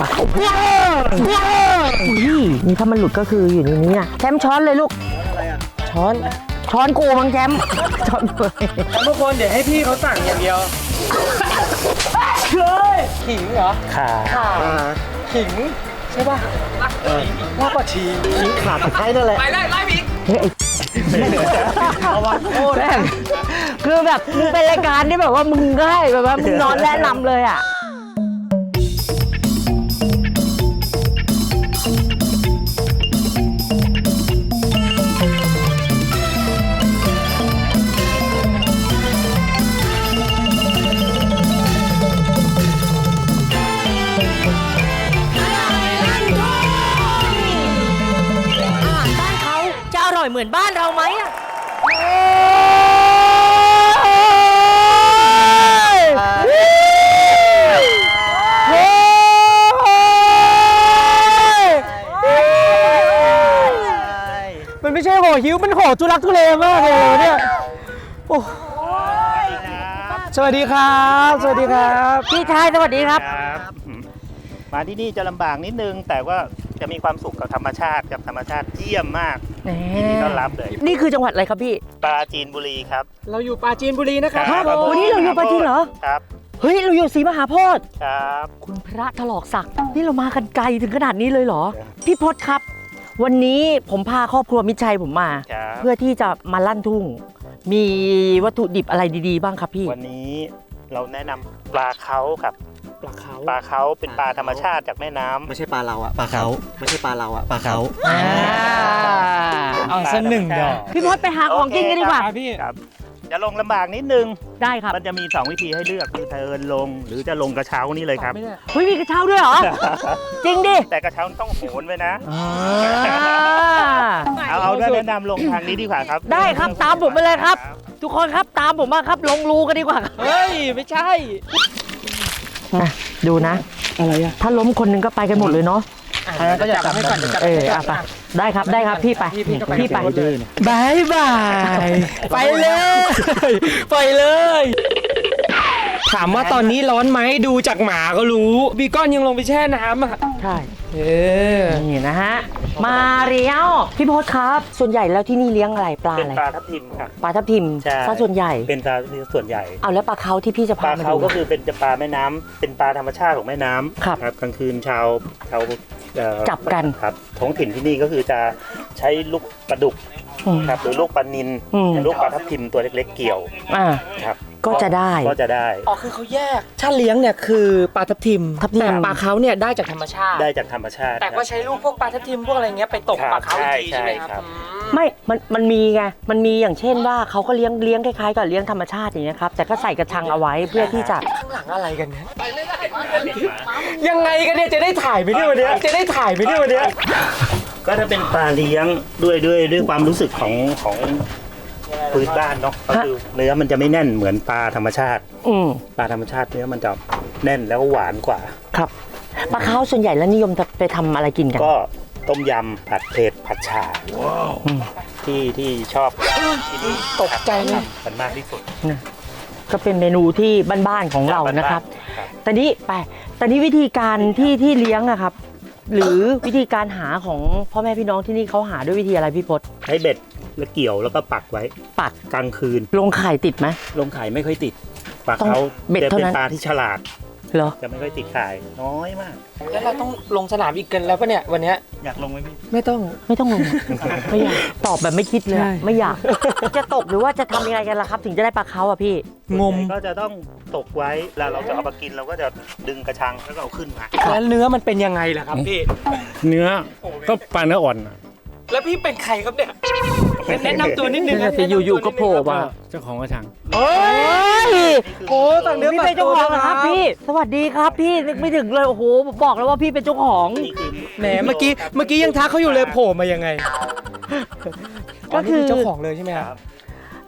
อุ้ยนี่ถ้ามันหลุดก็คืออยู่ในนี้อะแชมป์ช้อนเลยลูก ช้อน ช้อนกูมั้งแชมป์ช้อนกูทุกคนเดี๋ยวให้พี่เขาสั่งอย่างเดียวเฮ้ยขิงเหรอขาข่าขิงใช่ป่ะมากกว่าชีทิ้งขาตะไคร้นั่นแหละไปไล่ไล่พี่เฮ้ยไอ้เอาวะโอ้แม่งคือแบบมึงเป็นรายการที่แบบว่ามึงก็ให้แบบว่ามึงนอนแนะนำเลยอะ อร่อยเหมือนบ้านเราไหมอะมันไม่ใช่ห่อหิวมันห่อจุลักทุเลมากเลยเนี่ยโอ้สวัสดีครับ สวัสดีครับ พี่ชายสวัสดีครับครับอืมมาที่นี่จะลำบากนิดนึง แต่ว่าจะมีความสุขกับธรรมชาติกับธรรมชาติเยี่ยมมาก ยินดีต้อนรับเลยนี่คือจังหวัดอะไรครับพี่ปราจีนบุรีครับ เราอยู่ปราจีนบุรีนะครับครับโอ้นี่เราอยู่ปราจีนเหรอครับเฮ้ยเราอยู่ศรีมหาโพธิ์ครับ คุณพระถลอกศักดิ์นี่เรามากันไกลถึงขนาดนี้เลยเหรอ พี่พศครับ วันนี้ผมพาครอบครัวมิตรชัยผมมา ครับ เพื่อที่จะมาลั่นทุ่ง มีวัตถุดิบอะไรดีๆ บ้างครับพี่วันนี้เราแนะนำปลาเขาครับ ปลาเขาปลาเขาเป็นปลาธรรมชาติจากแม่น้ำ ไม่ใช่ปลาเราอะปลาเขาไม่ใช่ปลาเราอะปลาเขาอ่าเอาสักหนึ่งดอกพี่พศไปหาของกินกันดีกว่าครับพี่ ครับจะลงลำบากนิดนึง ได้ครับมันจะมี 2 วิธีให้เลือกคือเทินลงหรือจะลงกระเช้านี่เลยครับไม่ได้เฮ้ยมีกระเช้าด้วยเหรอ จริงดิ แต่กระเช้าต้องโหนไว้นะอ่าเอาเอาด้วยแนะนำลงทางนี้ดีกว่าครับได้ครับตามผมไปเลยครับ ทุกคนครับตามผมมาครับลงรูกันดีกว่าครับ เฮ้ย ไม่ใช่ นะดูนะ อะไรอะถ้าล้มคนหนึงก็ไปกันหมดเลยเนาะก็จะจับให้ก่อนจะจับเอออะไปได้ครับได้ครับพี่ไปพี่พี่ก็ไปพี่ไป บายบาย ไปเลย ไปเลย ถามว่าตอนนี้ร้อนไหมดูจากหมาก็รู้ บีก้อนยังลงไปแช่น้ำอะใช่เออนี่นะฮะ มาเรียวพี่พศครับ ส่วนใหญ่แล้วที่นี่เลี้ยงอะไรปลาเป็นอะไร ปลาทับทิมครับปลาทับทิมใช่ ซะส่วนใหญ่ เป็นปลาส่วนใหญ่ เอาแล้วปลาเขาที่พี่จะปพาลามาเขาดู ก็คือเป็นปลาแม่น้ำเป็นปลาธรรมชาติของแม่น้ำครับกลางคืนชาวชาวเอ่อจับกัน ครับท้องถิ่นที่นี่ก็คือจะใช้ลูกปลาดุกอืม ครับหรือลูกปลานินอืม หรือลูกปลาทับทิมตัวเล็ก ๆ เกี่ยวอ่า ครับ ก็จะได้ ก็จะได้ อ๋อคือเขาแยกถ้าเลี้ยงเนี่ยคือปลาทับทิมทับทิม แต่ปลาเขาเนี่ยได้จากธรรมชาติ ได้จากธรรมชาติแต่ก็ใช้ลูกพวกปลาทับทิมพวกอะไรเงี้ยไปตกครับปลาเขาอีกทีใช่ใช่ไหมใช่คครัรับบอืมไม่ มัน มันมีไง มันมีอย่างเช่นว่าเขาก็เลี้ยง เลี้ยงคล้ายๆกับเลี้ยงธรรมชาติอย่างเงี้ยครับ แต่ก็ใส่กระชังเอาไว้เพื่อที่จะ ข้างหลังอะไรกันเนี่ยยังไงกันเนี่ยจะได้ถ่ายไหมเนี่ยวันเนี้ยจะได้ถ่ายไหมเนี่ยวันเนี้ย ก็ถ้าเป็นปลาเลี้ยงด้วยด้วยด้วยความรู้สึกของของ พื้นบ้านเนาะก็คือเนื้อมันจะไม่แน่นเหมือนปลาธรรมชาติ อืมปลาธรรมชาติเนื้อมันจะแน่นแล้วก็หวานกว่า ครับปลาเขาส่วนใหญ่แล้วนิยมจะไปทำอะไรกินกัน ก็ต้มยำผัดเผ็ดผัดชาที่ที่ชอบที่นี่ตกใจเลย มันมากที่สุดก็เป็นเมนูที่บ้านๆของเรานะครับ ครับแต่นี้ไปแต่นี้วิธีการที่ที่เลี้ยงอะครับ หรือวิธีการหาของพ่อแม่พี่น้องที่นี่เขาหาด้วยวิธีอะไรพี่พศใช้เบ็ด แล้วเกี่ยวแล้วก็ปักไว้ปักกลางคืน ลงไข่ติดไหม ลงไข่ไม่ค่อยติดปลาต้องเขาเบ็ดจะเท่าเป็นนั้นปลาที่ฉลาดเหรอจะไม่ค่อยติดไข่น้อยมาก แล้วเราต้องลงสนามอีกกันแล้วปะเนี่ยวันเนี้ยอยากลงไหมพี่ไม่ต้องไม่ต้องลงไม่อยากตอบแบบไม่คิดเลยอะใช่ไม่อยาก จะตกหรือว่าจะทำยังไงกันล่ะครับ ถึงจะได้ปลาเขาอะพี่งมส่วนใหญ่ก็จะต้องตกไว้แล้วเราจะเอามากินเราก็จะดึงกระชังแล้วก็เอาขึ้นมาแล้วเนื้อมันเป็นยังไงล่ะครับพี่เนื้อก็ปลาเนื้ออ่อนน่ะ แล้วพี่เป็นใครครับเนี่ยแนะนำตัวนิดนึงนั่นน่ะสิอยู่ๆก็โผล่มาเจ้าของกระชังเฮ้ยโอ้ต่างเนื้อพี่เป็นเจ้าของเหรอครับพี่ สวัสดีครับพี่นึกไม่ถึงเลยโอ้โหบอกแล้วว่าพี่เป็นเจ้าของนี่คือแหมเมื่อกี้เมื่อกี้ยังทักเขาอยู่เลยโผล่มายังไงก็คือนี่เจ้าของเลยใช่ไหมครับ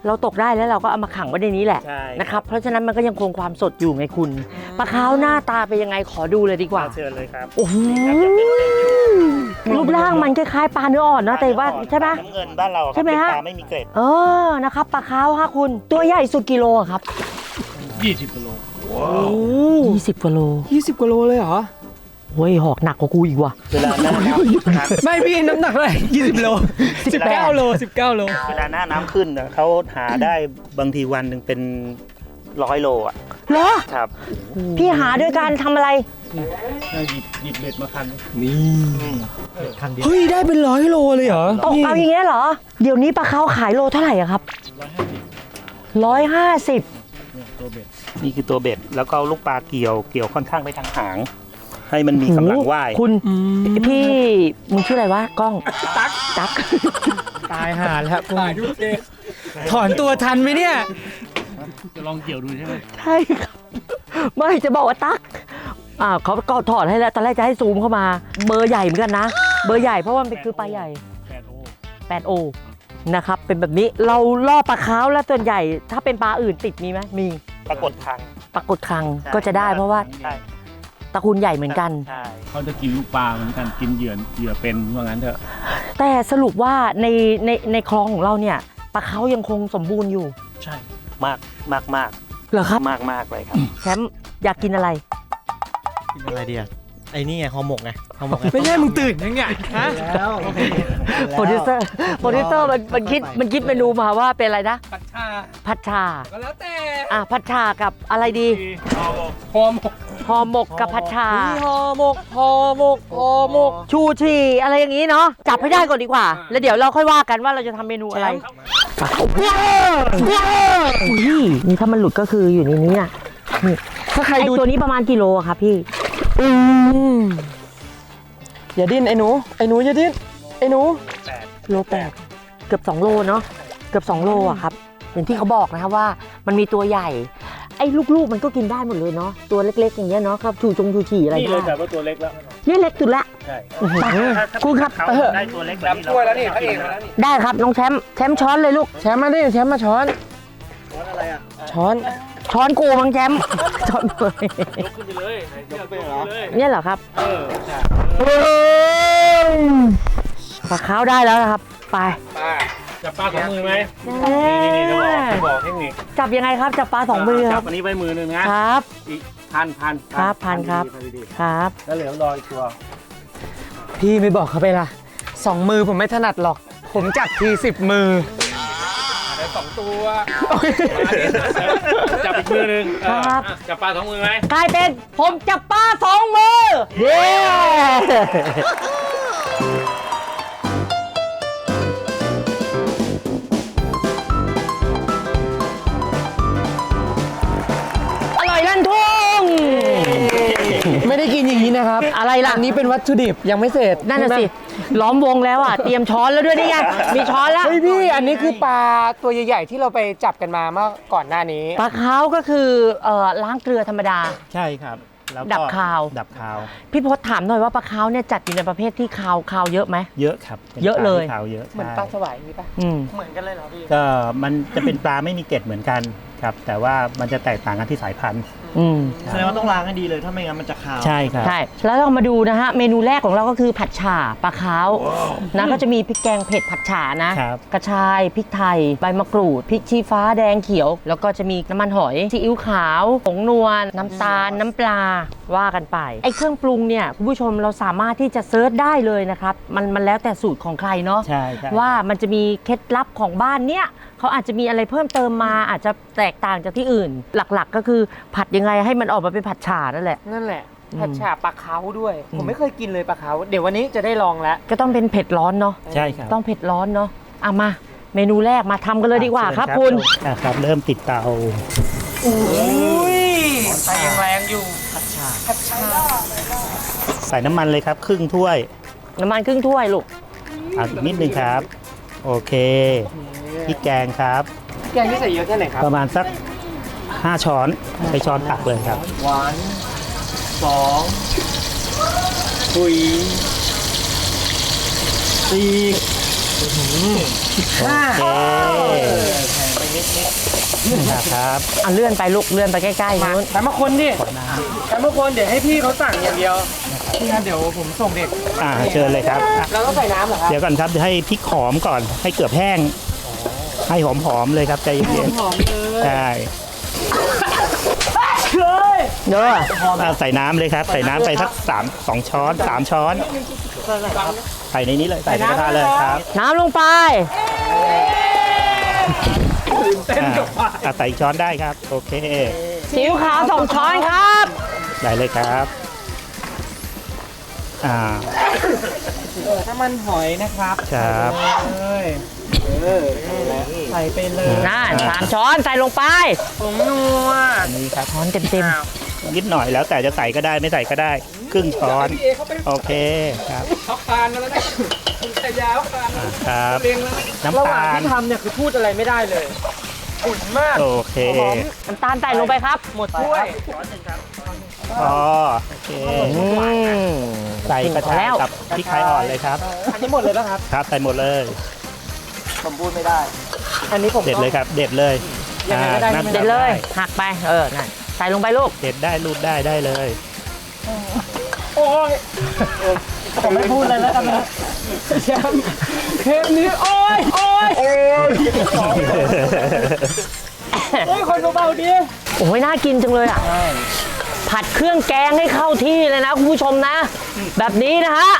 เราตกได้แล้วเราก็เอามาขังไว้ในนี้แหละใช่ นะครับ เพราะฉะนั้นมันก็ยังคงความสดอยู่ไงคุณปลาขาวหน้าตาเป็นยังไงขอดูเลยดีกว่า เชิญเลยครับโอ้โหครับจะเป็นเส้นอยู่รูปร่างมันคล้ายๆปลาเนื้ออ่อนนะแต่ว่าใช่ไหมน้ำเงินบ้านเราครับใช่ไหมเป็นฮะปลาไม่มีเกล็ด เออนะครับปลาขาวฮะคุณ ตัวใหญ่สุดกิโลอะครับ20กิโลยี่สิบกว่าโล 20กว่าโลเลยเหรอ โโอ้ยหอกหนักกว่ากูอีกว่ะ เวลาหน้าน้ำไม่พี่น้ำหนักเท่าไหร่20โล19โล19โล เวลาหน้าน้ำขึ้นน่ะเขาหาได้บางทีวันหนึ่งเป็นร้อยโลอะเหรอ ครับพี่หาด้วยการทำอะไร หยิบหยิบเบ็ดมาคันเฮ้ย ได้เป็นร้อยโลเลยเหรอตกเอาอย่างเงี้ยเหรอ เดี๋ยวนี้ปลาเขาขายโลเท่าไหร่อะครับร้อยห้าสิบนี่คือตัวเบ็ดแล้วก็เอาลูกปลาเกี่ยวเกี่ยวค่อนข้างไปทางหาง ให้มันมีกำลังว่ายคุณพี่มึงชื่ออะไรวะกล้องตักตักตายหาแล้วกูถอนตัวทันไหมเนี่ย จะลองเกี่ยวดูใช่ไหมใช่ครับไม่จะบอกว่าตักอ่าเขาก็ถอดให้แล้วตอนแรกจะให้ซูมเข้ามา เบอร์ใหญ่เหมือนกันนะ เบอร์ใหญ่เพราะว่ามันเป็นคือปลาใหญ่แปดโอ8โอนะครับ เป็นแบบนี้เราล่อปลาค้าวแล้วส่วนใหญ่ ถ้าเป็นปลาอื่นติดมีไหมมีปรากฏครั้งปรากฏครังก็จะได้เพราะว่าใช่ต ระกูลใหญ่เหมือนกัน ใช่เขาจะกินลูกปลาเหมือนกันกินเหยื่อเหยื่อเป็นว่างั้นเถอะ แต่สรุปว่าในในในคลองของเราเนี่ยปลาเขายังคงสมบูรณ์อยู่ใช่ มากมากมากเหรอครับมากมากเลยครับ แชมป์อยากกินอะไร กินอะไรดีอะไอ้นี่ไงห่อหมกไงห่อหมกไงไม่ใช่มึงตื่นยังไงฮะแล้วโอเคโปรดิวเซอร์โปรดิวเซอร์มันมันคิดมันคิดเมนูมาว่าเป็นอะไรนะผัดชาผัดชาก็แล้วแต่อะผัดชากับอะไรดีพอหมกห่อหมก หอมอกับผัดชาห่อหมกห่อหมกห่อหมกชูชีอะไรอย่างนี้เนาะจับให้ได้ก่อนดีกว่า แล้วเดี๋ยวเราค่อยว่ากันว่าเราจะทำเมนูอะไรอุ้ยนี่ถ้ามันหลุดก็คืออยู่ในนี้อะนี่ถ้าใครไอดูตัวนี้ประมาณกิโลอะครับพี่ อืมอย่าดิ้นไอ้หนูไอ้หนูอย่าดิ้นไอ้หนูโลแปดเกือบ2โลเนาะเกือบ2โลอะครับอย่างที่เขาบอกนะครับว่ามันมีตัวใหญ่ ไอ้ลูกๆมันก็กินได้หมดเลยเนาะตัวเล็กๆ อย่างเงี้ยเนาะครับชูจงชูฉี่อะไรนี่เลยได้แต่ว่าตัวเล็กแล้ว นี่เล็กสุดละใช่อื้อหือคุณครับเขาเออได้ตัวเล็กแบบนี้ถ้วยแล้วนี่พระเอกมาแล้วนี่ได้ครับน้องแชมป์แชมป์ช้อนเลยลูก แชมป์มาดิแชมป์มาช้อน ช้อนอะไรอะช้อน ช้อนกูมั้งแชมป์ช้อนกูขึ้นไปเลยยกไปเหรอเนี่ยเหรอครับเออปลาขาวได้แล้วนะครับ ไป ป้า จับปลาสองมือไหมนี่นี่นี่จะบอกจะบอกเทคนิคจับยังไงครับ จับปลาสองมือคจัรับ บอันนี้ไว้มือหนึ่งนะครับ อีกพันพันครับพันครับ พันดีครับ ๆแล้วเหลือรออีกตัวพี่ไม่บอกเขาไปละสองมือผมไม่ถนัดหรอก ผมจับทีสิบมือได้สองตัวจับอีกมือหนึ่งเออครับอะจับปลาสองมือไหมกลายเป็นผมจับปลาสองมือเย้ ไม่ได้กินอย่างนี้นะครับอะไรล่ะ อันนี้เป็นวัตถุดิบยังไม่เสร็จนั่นน่ะสิใช่ไหมล้อมวงแล้วอะ เตรียมช้อนแล้วด้วยนี่ไง มีช้อนแล้ว เฮ้ยพี่อันนี้คือปลาตัวใหญ่ๆที่เราไปจับกันมาเมื่อก่อนหน้านี้ ปลาเขาก็คือเอ่อล้างเกลือธรรมดา ใช่ครับ แล้วก็ดับคาว ดับคาว พี่พศถามหน่อยว่าปลาเขาเนี่ยจัดอยู่ในประเภทที่คาวคาวเยอะไหม เยอะครับป็นเยอะเลย ปาที่คาวเยอะเหมือนใช่ปลาสวายนี่ปะอืม เหมือนกันเลยเหรอพี่ ก็มันจะเป็นปลาไม่มีเกล็ดเหมือนกัน ครับแต่ว่ามันจะแตกต่างกันที่สายพันธุ์ อืมแสดงว่าต้องล้างให้ดีเลยถ้าไม่งั้นมันจะคาวใช่ครับ ใช่แล้วเรามาดูนะฮะเมนูแรกของเราก็คือผัดฉ่าปลาขาวนะก็จะมีพริกแกงเผ็ดผัดฉ่านะครับ กระชายพริกไทยใบมะกรูดพริกชี้ฟ้าแดงเขียว แล้วก็จะมีน้ำมันหอยซีอิ๊วขาวผงนวลน้ำตาลน้ำปลาว่ากันไปไอ้เครื่องปรุงเนี่ยคุณผู้ชมเราสามารถที่จะเซิร์ชได้เลยนะครับมันมันแล้วแต่สูตรของใครเนาะใช่ใช่ ว่ามันจะมีเคล็ดลับของบ้านเนี่ย เขาอาจจะมีอะไรเพิ่มเติมมาอาจจะแตกต่างจากที่อื่น หลักๆ ก็คือผัดยังไงให้มันออกมาเป็นผัดฉ่านั่นแหละ นั่นแหละอืมผัดฉ่าปลาเขาด้วยอืมผมไม่เคยกินเลยปลาเขาเดี๋ยววันนี้จะได้ลองแล้ว ก็ต้องเป็นเผ็ดร้อนเนาะใช่ครับต้องเผ็ดร้อนเนาะเอามา เมนูแรกมาทำกันเลยดีกว่าครับเชิญคุณอะครับ เริ่มติดเตาอุ้ยไฟยังแรงอยู่ใส่น้ำมันเลยครับ ครึ่งถ้วย น้ำมันครึ่งถ้วยลูกเอาอีกนิดนึงครับ โอเค พริกแกงครับ แกงที่ใส่เยอะแค่ไหนครับ ประมาณสัก 5 ช้อนใช้ช้อนตักเลยครับหวานสองคุยสี่ห้าโอเคนะครับอะเลื่อนไปลูกเลื่อนไปใกล้ๆมานู้นแต่มาคนดิแต่มาคนเดี๋ยวให้พี่เขาสั่งอย่างเดียวพี่ครับเดี๋ยวผมส่งเด็กอ่าเชิญเลยครับอะเราต้องใส่น้ำเหรอครับ เดี๋ยวก่อนครับให้พริกหอมก่อนให้เกือบแห้ง ให้หอมๆเลยครับใจเย็นหอมเลยๆใช่เฮ้ยเด้ออ่าใส่น้ำเลยครับ ใส่น้ำไปสักสามสองช้อนสามช้อน ใส่ในนี้เลยใส่ในกระทะเลยครับน้ำลงไป อ่าอ่าใส่อีกช้อนได้ครับ โอเคซีอิ๊วขาวสองช้อนครับ ได้เลยครับ อ่าน้ำมันหอยนะครับครับ เลย ใส่ไปเลยนั่นสามช้อนใส่ลงไปผงนัวอันนี้ครับช้อนเต็มเต็มนิดหน่อยแล้วแต่จะใส่ก็ได้ไม่ใส่ก็ได้ ครึ่งช้อนโอเคครับเขาคานกันแล้วนะคุณชายาเขาคานแล้วครับ เรียงแล้วน้ำระหว่างตาลที่ทำเนี่ยคือพูดอะไรไม่ได้เลยอุ่นมากโอเคๆน้ำตาลใส่ลงไปครับหมดถ้วยอ๋อโอเคอืม ใส่กระพอชายแล้วกับพริกไทยอ่อนเลยครับ อันนี้หมดเลยแล้วครับครับใส่หมดเลย ผมพูดไม่ได้ อันนี้ผมเด็ดเลยครับ เด็ดเลยยังไงก็ได้อ่าใช่ไหม เด็ดเลย หักไป เออ นั่น ใส่ลงไปลูก เด็ดได้รูดได้ได้เลย โอ้ยผมไม่พูดเลยแล้วกันนะแชมป์เทปนี้โอ้ยโอ้ยโอ้ยโอ้ยคนเบาๆดิโอ้ยน่ากินจังเลยอะ ผัดเครื่องแกงให้เข้าที่เลยนะคุณผู้ชมนะ แบบนี้นะฮะ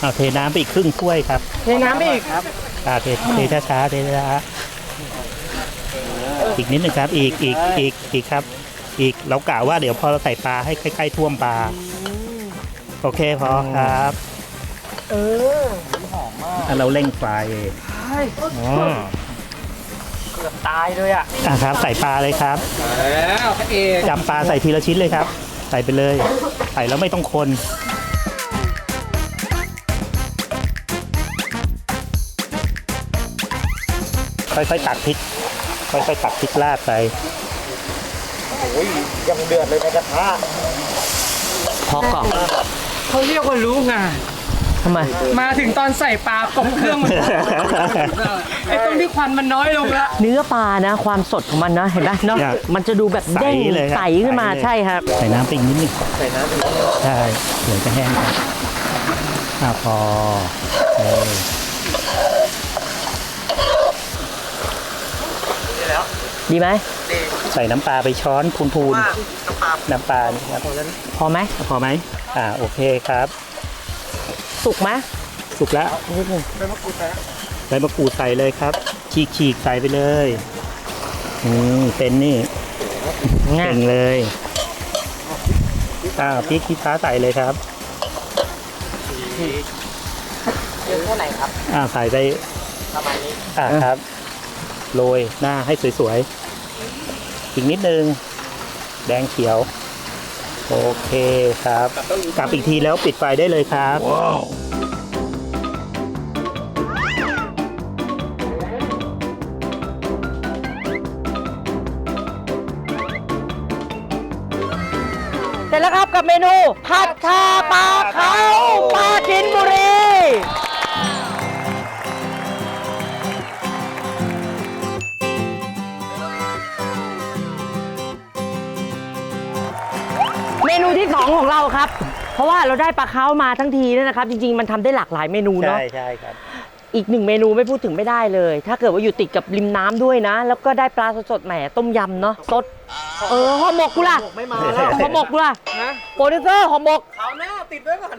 เอาเทน้ำไปอีกครึ่งถ้วยครับ เทน้ำไปอีกครับ อ่าเทเทช้าๆเทช้าๆอีกนิดหนึ่งครับ อีกอีกอีกอีกครับ อีกเรากะว่าเดี๋ยวพอเราใส่ปลาให้ใกล้ๆท่วมปลาโอเคพอครับ เออหอมมากอะเราเร่งไฟใช่อ๋อเกือบตายเลยอะอะครับ ใส่ปลาเลยครับแล้วพระเอกจับปลาใส่ทีละชิ้นเลยครับ ใส่ไปเลย ใส่แล้วไม่ต้องคน ค่อยๆตักพริก ค่อยๆตักพริกราดไปยังเดือดเลยในกระทะพอก่อนเขาเรียกว่ารู้งานทำไม มาถึงตอนใส่ปลากบเครื่องมันไอ้ตรงที่ควันมันน้อยลงละเนื้อปลานะ ความสดของมันนะเห็นไหมเนาะอยากมันจะดูแบบเด้งใสเลยครับใสขึ้นมาใสเลยใช่ครับใส่น้ำไปอีกนิดนึงใส่น้ำใช่เดี๋ยวจะแห้งครับอะพอ ดีไหมใส่น้ำปลาไปช้อนพูนๆน้ำปลานี่ครับพอไหมพอไหมอ่าโอเคครับ สุกไหมสุกแล้วใบมะกรูดใส่เลยครับฉีกฉีกๆใส่ไปเลยอืมเป็นนี่ง่ายเก่งเลยอ่าพริกขี้ฟ้าใส่เลยครับเยอะเท่าไหร่ครับ อ่าใส่ไปประมาณนี้อ่าครับ โรยหน้าให้สวยๆ อีกนิดนึง แดงเขียว โอเคครับ กลับอีกทีแล้วปิดไฟได้เลยครับ เสร็จแล้วครับกับเมนู ผัดชาปลาเขา ราะว่าเราได้ปลาเขามาทั้งทีเนี่ยนะครับ จริงๆมันทำได้หลากหลายเมนูเนาะ ใช่ใช่ครับ อีกหนึ่งเมนูไม่พูดถึงไม่ได้เลย ถ้าเกิดว่าอยู่ติดกับริมน้ำด้วยนะ แล้วก็ได้ปลาสดๆแหมต้มยำเนาะสด เออห่อหมกกูล่ะไม่มาแล้ว ห่อหมกกูล่ะนะโปรดิวเซอร์ห่อหมกขาวหน้าติดไว้ก่อน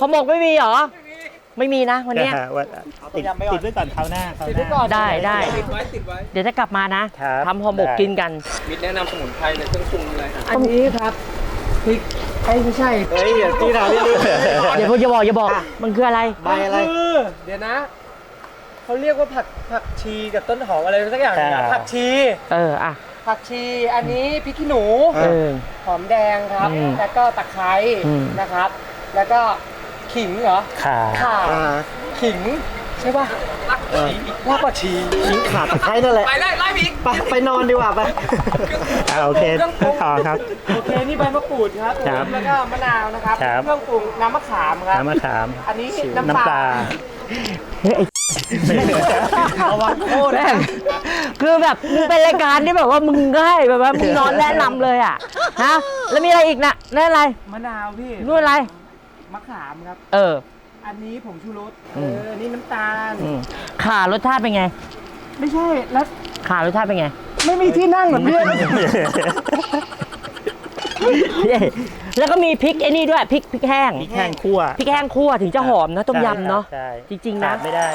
ห่อหมกไม่มีเหรอ ไม่มีนะวันเนี้ยนะฮะว่าติดติดไว้ก่อนคราวหน้าคราวติดหไว้น้าก่อนได้ได้ ติดไว้ติดไว้ เดี๋ยวจะกลับมานะครับ ทำห่อหมกได้กินกัน มิตรแนะนำสมุนไพรในเครื่องปรุงเลยอันนี้ครับ พริกไอ้ยไม่ใช่เฮ้ยอย่าตีเราเรื่อยอย่าพูดอย่าบอกอย่าบอก มันคืออะไร ใบอะไร เดี๋ยวนะ เขาเรียกว่าผักผักชีกับต้นหอมอะไรสักอย่างหนึ่งอะอ่า ผักชี เอออะ ผักชี อันนี้พริกขี้หนู เออ หอมแดงครับ อืมแล้วก็ตะไคร้อืม นะครับ แล้วก็ขิงเหรอขาข่า ขิง ใช่ป่ะรากผักชีขิงขาตะไคร้นั่นแหละ ไปไล่ไล่อีก ไปไปนอนดีกว่าไปอ่าโอเคต่อครับ โอเค นี่ใบมะกรูดครับครับแล้วก็มะนาวนะครับ ครับ เครื่องปรุงน้ำมะขามครับ น้ำมะขาม อันนี้น้ำน้ำปปลาลาระวังโทษแม่งคือแบบมึงเป็นรายการที่แบบว่ามึงก็ให้แบบว่ามึงนอนแนะนำเลยอะฮะแล้วมีอะไรอีกนะนั่นอะไรมะนาวพี่นู่นอะไรมะขามครับ เออ อันนี้ผงชูรสเออืมอนี่น้ำตาล อืมข่ารสชาติเป็นไง ไม่ใช่แล้วข่ารสชาติเป็นไงไม่มีที่นั่งเหมือนเพื่อนแล้วก็มีพริกไอ้นี่ด้วยพริกพริกแห้งพริกแห้งคั่วพริกแห้งคั่วถึงจะหอมนะต้มยำเนาะ ใช่จริงๆนะ ขาดไม่ได้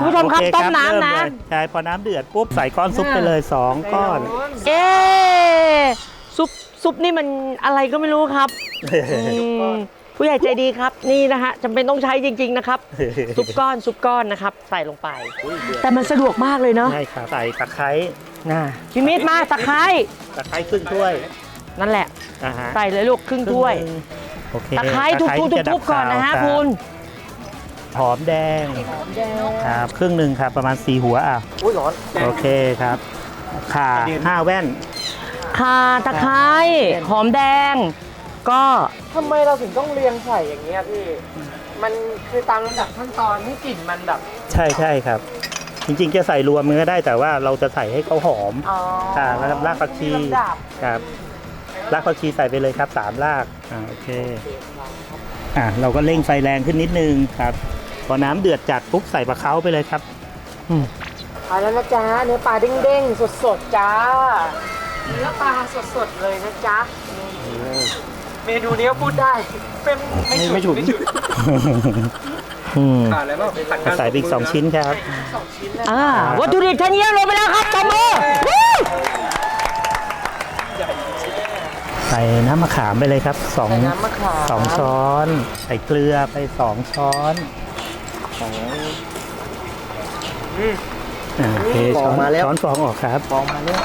คุณผู้ชมครับโอเต้มน้ำนะ เริ่เลยใช่พอน้ำเดือดปุ๊บใส่ก้อนซุปไปเลย2ก้อน เอ๊ะซุปซุปนี่มันอะไรก็ไม่รู้ครับอืมผู้ใหญ่ใจดีครับ นี่นะฮะจำเป็นต้องใช้จริง ๆ นะครับ ซุปก้อนซุปก้อนนะครับ ใส่ลงไป แต่มันสะดวกมากเลยเนาะใช่ครับใส่ตะไคร้น่ะพี่มิตรมาตะไคร้ตะไคร้ครึ่งถ้วยนั่นแหละ อ่าฮะใส่เลยลูกครึ่งถ้วย โอเคตะไคร้ทุบๆจะดัทุบๆก่อนนะฮะาวรับ คุณหอมแดงครับครึ่งหนึ่งครับประมาณสีหัวอะอุ้ยร้อนโอเคครับข่าห้าแว่นข่าตะไคร้หอมแดง ก็ทำไมเราถึงต้องเรียงใส่อย่างเงี้ยพี่มันคือตามลำดับขั้นตอนให้กลิ่นมันแบบ ใช่ใช่ครับ จริงๆจะใส่รวมมันก็ได้แต่ว่าเราจะใส่ให้เขาหอมอ๋ออ่าแล้วรากผักชีมีลำดับครับรากผักชีใส่ไปเลยครับสามรากอ่าโอเคอ่าเราก็เร่งไฟแรงขึ้นนิดนึงครับ พอน้ำเดือดจัดปุ๊บใส่ปลาเค้าไปเลยครับเอาแล้วนะจ๊ะเนื้อปลาเด้งๆสดๆจ้าเนื้อปลาสดๆเลยนะจ๊ะเมนูนี้ก็พูดได้เป็นไม่ฉุนไม่ฉุนขาดอะไรบ้างผัดกลางใส่ไปอีกสองชิ้นครับสองชิ้นนะอ่าวัตถุดิบชั้นเยี่ยมลงไปแล้วครับตบมือวู้ใส่น้ำมะขามไปเลยครับสองใส่น้ำมะขามสองช้อน ใส่เกลือไปสองช้อน อ่าโอเคช้อนช้อนฟองออกครับ ฟองมาเนี่ย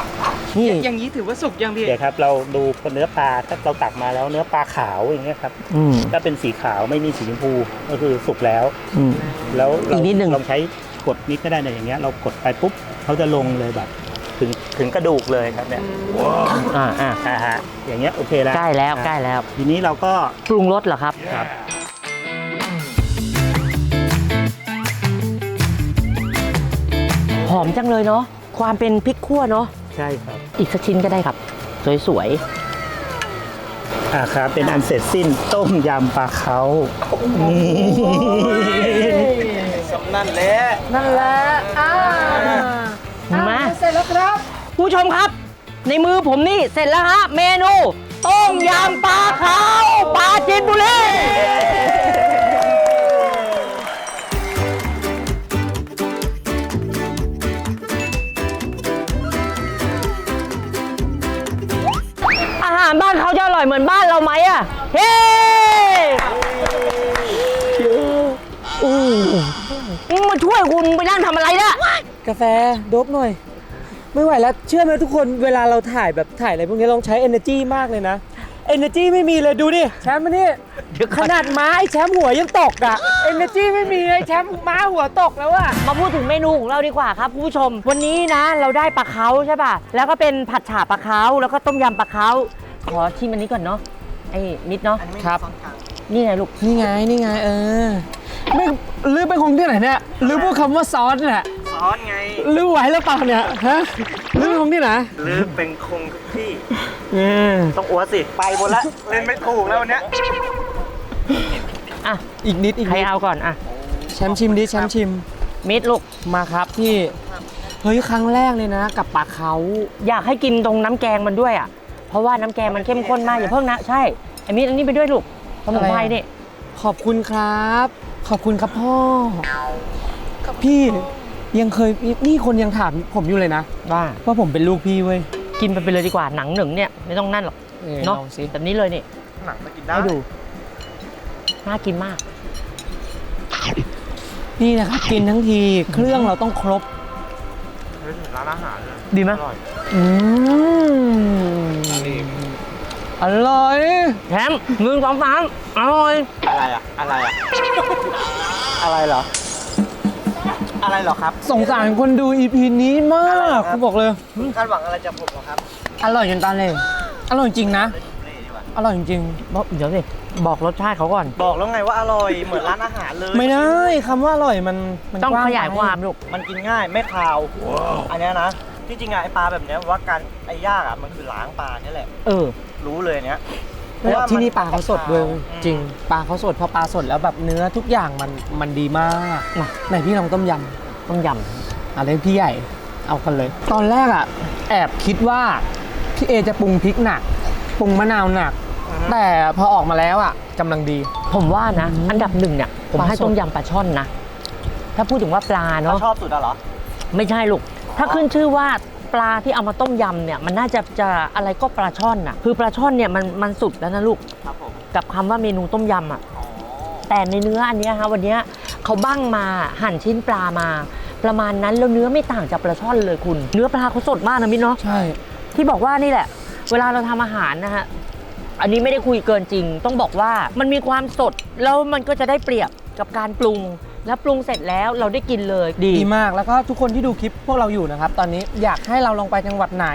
นี่อย่างนี้ถือว่าสุกยังพี่เดี๋ยวครับ เราดูเนื้อปลาถ้าเราตักมาแล้วเนื้อปลาขาวอย่างเงี้ยครับอืมถ้าเป็นสีขาวไม่มีสีชมพูก็คือสุกแล้ว อืม แล้วเราอีกนิดนึงลองใช้กดนิดก็ได้นะอย่างเงี้ยเรากดไปปุ๊บเขาจะลงเลยแบบถึงถึงกระดูกเลยครับเนี่ยอ่าอ่าอ่าฮะอย่างเงี้ยโอเคแล้วใกล้แล้วใกล้แล้ว ทีนี้เราก็ปรุงรสเหรอครับครับ หอมจังเลยเนาะความเป็นพริกขั่วเนาะใช่ครับอีกสักชิ้นก็ได้ครับ สวยอ่าครับเป็นอันเสร็จสิ้นต้มยำปลาเขานี่นั่นแหละนั่นแหละอ่าๆมา เสร็จแล้วครับ ผู้ชมครับ ในมือผมนี่เสร็จแล้วฮะเมนู ต้มยำปลาขาวปลาจีนบุรีาหารบ้านเขาจะอร่อยเหมือนบ้านเราไหมอะเฮ้อู้มึงมาช่วยกูมึงไปนั่งทำอะไรน่ะกาแฟโดบหน่อย ไม่ไหวแล้วเชื่อไหมทุกคนเวลาเราถ่ายแบบถ่ายอะไรพวกนี้เราต้องใช้ energy มากเลยนะ energy ไม่มีเลยดูดิแชมป์มันนี่ขนาดม้าไอ้แชมป์หัวยังตกอะ energy ไม่มีไอ้แชมป์ม้าหัวตกแล้วอะมาพูดถึงเมนูของเราดีกว่าครับคุณผู้ชม วันนี้นะ เราได้ปลาเค้าใช่ป่ะ แล้วก็เป็นผัดฉ่าปลาเค้าแล้วก็ต้มยำปลาเค้า ขอชิมอันนี้ก่อนเนาะไอ้มิดเนาะครับนี่ไงลูกนี่ไงนี่ไงเออไม่ลือเป็นคงที่ไหนเนี่ยลือพูดคำว่าซอสเนี่ยซ้อนไงลือไหวหรือเปล่าเนี่ยฮะลือเป็นคงที่ไหนหรือเป็นคงทุกที่ เออต้องอัวสิ ไปหมดละ เล่นไม่ถูกแล้ววันเนี้ยอะอีกนิดอีกใครนิดเอาก่อนอะแชมป์ชิมดิแชมป์ชิมมิดลูกมาครับพี่เฮ้ยครั้งแรกเลยนะ กับปลาเขาอยากให้กินตรงน้ำแกงมันด้วยอะ เพราะว่าน้ำแกงมันเข้มข้นมากอย่าเพิ่งนะใช่ไอ้มิดอันนี้ไปด้วยลูกสมุนไพรนี่ขอบคุณครับ ขอบคุณครับพ่อ พี่ยังเคยนี่คนยังถามผมอยู่เลยนะ ว่าว่าผมเป็นลูกพี่เว้ยกินไปไปเลยดีกว่าหนังหนึ่งเนี่ยไม่ต้องนั่นหรอกเออเนาะลองสิแบบนี้เลยนี่หนังมากินได้ให้ดูน่ากินมาก นี่นะครับกินทั้งทีเครื่องเราต้องครบเฮ้ยเหมือนร้านอาหารเลยดีไหมอร่อยอืม อร่อยแถมหนึ่งสองสามอร่อยอะไรอะ อะไรอะ อะไรเหรอ อะไรเหรอครับ สงสารคนดู EP นี้มากคุณบอกเลย คุณคาดหวังอะไรจากผมเหรอครับอร่อยจนตาเลยอร่อยจริงนะ เล่ดีกว่าอร่อยจริงบอกเดี๋ยวสิบอกรสชาติเขาก่อน บอกแล้วไงว่าอร่อย เหมือนร้านอาหารเลย ไม่ได้คำว่าอร่อยมันมันต้องกว้ขยายไปความลูก มันกินง่ายไม่คาว อันเนี้ยนะ ที่จริงอะไอปลาแบบเนี้ยว่าการไอยากอะมันคือล้างปลาเนี่ยแหละ เออรู้เลยเนี้ยเพราะว่าที่นี่มัปลาเขาสดด้วยจริงปลาเขาสดพอปลาสดแล้วแบบเนื้อทุกอย่างมันมันดีมากไหนพี่ลองต้มยำต้มยอะไรพี่ใหญ่เอากันเลย ตอนแรกอะ แอบคิดว่าพี่เอจะปรุงพริกหนักปรุงมะนาวหนักแต่พอออกมาแล้วอะกำลังดีำผมว่านะอันดับหนึ่งเนี่ยผมปลาให้สด ต้มยำปลาช่อนนะ ถ้าพูดถึงว่าปลาเราเนาะชอบสุดอะเหรอ ไม่ใช่ลูก ถ้าขึ้นชื่อว่าปลาที่เอามาต้มยำเนี่ยมันน่าจะจะอะไรก็ปลาช่อนน่ะคือปลาช่อนเนี่ยมันมันสุดแล้วนะลูกครับผมกับคำว่าเมนูต้มยำอะแต่ในเนื้ออันเนี้ยฮะวันเนี้ยเขาบ้างมาหั่นชิ้นปลามา ประมาณนั้นแล้วเนื้อไม่ต่างจากปลาช่อนเลยคุณ เนื้อปลาเขาสดมากนะมิ้นเนาะใช่ ที่บอกว่านี่แหละ เวลาเราทำอาหารนะฮะอันนี้ไม่ได้คุยเกินจริง ต้องบอกว่ามันมีความสดแล้วมันก็จะได้เปรียบกับการปรุง แล้วปรุงเสร็จแล้วเราได้กินเลยดีดีมากแล้วก็ทุกคนที่ดูคลิปพวกเราอยู่นะครับ ตอนนี้อยากให้เราลองไปจังหวัดไหน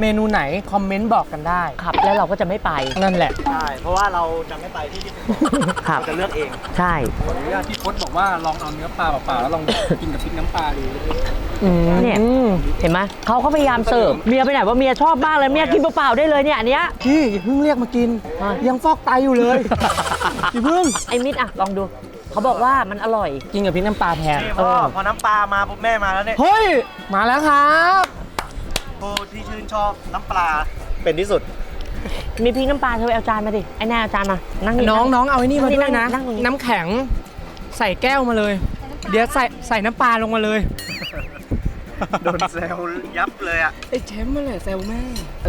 เมนูไหน คอมเมนต์บอกกันได้ ครับ แล้วเราก็จะไม่ไป นั่นแหละ ใช่เพราะว่าเราจะไม่ไปที่ที่คุณบอกครับ เราจะเลือกเองใช่ ขออนุญาตที่พจน์บอกว่าลองเอาเนื้อปลาเปล่าๆแล้วลองกินกับพริกน้ำปลาดูเนี่ยเห็นไหมเขาก็พยายามเสิร์ฟเมียไปไหนว่าเมียชอบมากเลยเมียกินเปล่าๆได้เลยเนี่ยอันเนี้ย พี่อย่าเพิ่งเรียกมากิน อะ ยังฟอกไตอยู่เลย อย่าเพิ่ง ไอ้มิดอะลองดู เขาบอกว่ามันอร่อยกินกับพริกน้ำปลาแทนนี่พ่อพอน้ำปลามาปุ๊บแม่มาแล้วเนี่ยเฮ้ย มาแล้วครับผู้ที่ชื่นชอบน้ำปลาเป็นที่สุด มีพริกน้ำปลาเธอไปเอาจานมาดิไอ้แน่เอาจานมานั่งน้องน้องเอาไอ้นี่มาด้วยนะงตรงนี้น้ำแข็งใส่แก้วมาเลย เดี๋ยวใส่ใส่น้ำปลาลงมาเลยโดนแซวยับเลยอะไอ้แชมป์มาแหละแซวแม่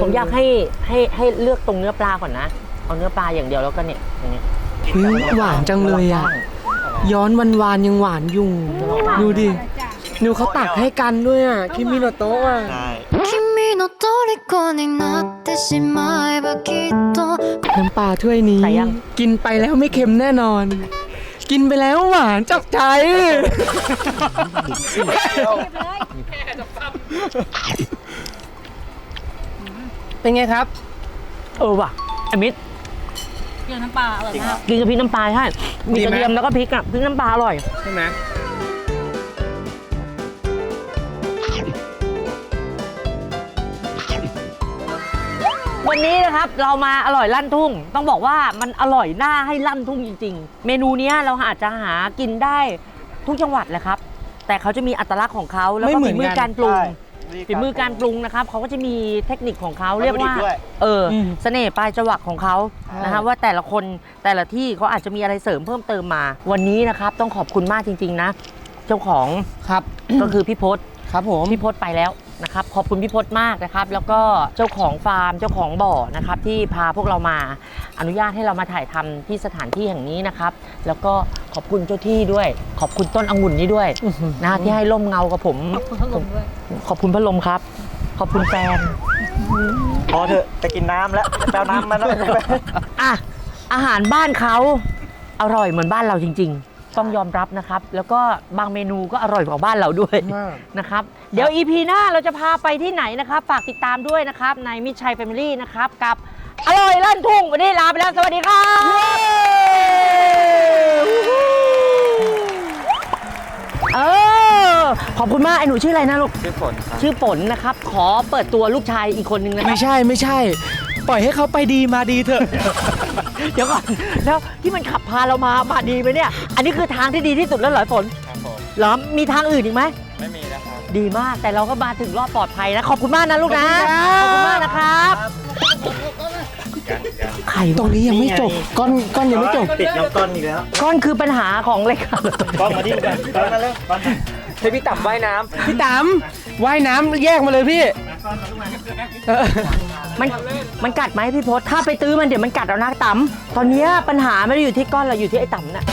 ผมอยากให้ให้ให้เลือกตรงเนื้อปลาก่อนนะ เอาเนื้อปลาอย่างเดียวแล้วก็เนี่ยอย่างเงี้ยเฮ้ยหวานจังเลยอะ ย้อนวันวานๆยังหวานอยู่ ดูดิดูเขาตักให้กันด้วยอ่ะ คิมิโนโตะอ่ะ ใช่ 君の虜になってしまえばきっと น้ำปลาถ้วยนี้ ใส่ยัง กินไปแล้วไม่เค็มแน่นอน กินไปแล้วหวานจับใจ เป็นไงครับ เออว่ะไอ้มิด เกี่ยวน้ำปลาอร่อยมากกินกับพริกน้ำปลาใช่ มีดีกไหม ระเทียมแล้วก็พริกอะพริกน้ำปลาอร่อย ใช่ไหมวันนี้นะครับเรามาอร่อยลั่นทุ่ง ต้องบอกว่ามันอร่อยหน้าให้ลั่นทุ่งจริง ๆ เมนูเนี้ยเราอาจจะหากินได้ทุกจังหวัดแหละครับ แต่เขาจะมีอัตลักษณ์ของเขาแล้วไม่ก็เหมืฝีอนมือกันการปรุงใช่ ฝีมือการปรุงนะครับเขาก็จะมีเทคนิคของเขาวัตถุเรียกว่าดิบด้วยเอออมเสน่ห์ปลายจวักของเขานะคะว่าแต่ละคนแต่ละที่เขาอาจจะมีอะไรเสริมเพิ่มเติมมา วันนี้นะครับ ต้องขอบคุณมากจริง ๆ นะ เจ้าของครับก็คือพี่พศครับผมพี่พศไปแล้ว นะครับขอบคุณพี่พศมากนะครับ แล้วก็เจ้าของฟาร์มเจ้าของบ่อนะครับ ที่พาพวกเรามาอนุญาตให้เรามาถ่ายทำที่สถานที่แห่งนี้นะครับ แล้วก็ขอบคุณเจ้าที่ด้วย ขอบคุณต้นองุ่นนี้ด้วยนะที่ให้ร่มเงากับผม ขอบคุณพัดลมด้วยขอบคุณพัดลมครับ ขอบคุณแฟนพอเถอะจะกินน้ำแล้วจะแปลน้ำมาแล้วอะอาหารบ้านเขาอร่อยเหมือนบ้านเราจริง ๆ ต้องยอมรับนะครับ แล้วก็บางเมนูก็อร่อยกว่าบ้านเราด้วยมาก นะครับ เดี๋ยว EP หน้าเราจะพาไปที่ไหนนะครับ ฝากติดตามด้วยนะครับ ในมิตรชัยแฟมิลี่นะครับ กับอร่อยลั่นทุ่ง วันนี้ลาไปแล้ว สวัสดีครับเออขอบคุณมาก ไอ้หนูชื่ออะไรนะลูก ชื่อฝนครับ ชื่อฝนนะครับ ขอเปิดตัวลูกชายอีกคนนึงนะครัไม่บ ใช่ไม่ใช่ ปล่อยให้เขาไปดีมาดีเถอะ เดี๋ยวก่อนแล้วที่มันขับพาเรามามาดีไหมเนี่ย อันนี้คือทางที่ดีที่สุดแล้วเหรอฝนครับผมเหรอมีทางอื่นอีกไหมไม่มีแล้วครับ ดีมากแต่เราก็มาถึงรอบปลอดภัยนะ ขอบคุณมากนะลูกนะ ขอบคุณมากนะครับไข่ตรงนี้ยังไม่จบก้อนก้อนยังไม่จบปิดน้ำก้อนอีกแล้วก้อนคือปัญหาของรายการก้อนมาดิกันก้อนมาเร็วก้อนมาให้พี่ต่ำว่ายน้ำพี่ต่ำว่ายน้ำแยกมาเลยพี่เออ มันมันกัดไหมพี่พศถ้าไปตื้อมันเดี๋ยวมันกัดเอาหน้าต่ำตอนเนี้ยปัญหาไม่ได้อยู่ที่ก้อนเราอยู่ที่ไอ้ต่ำน่ะ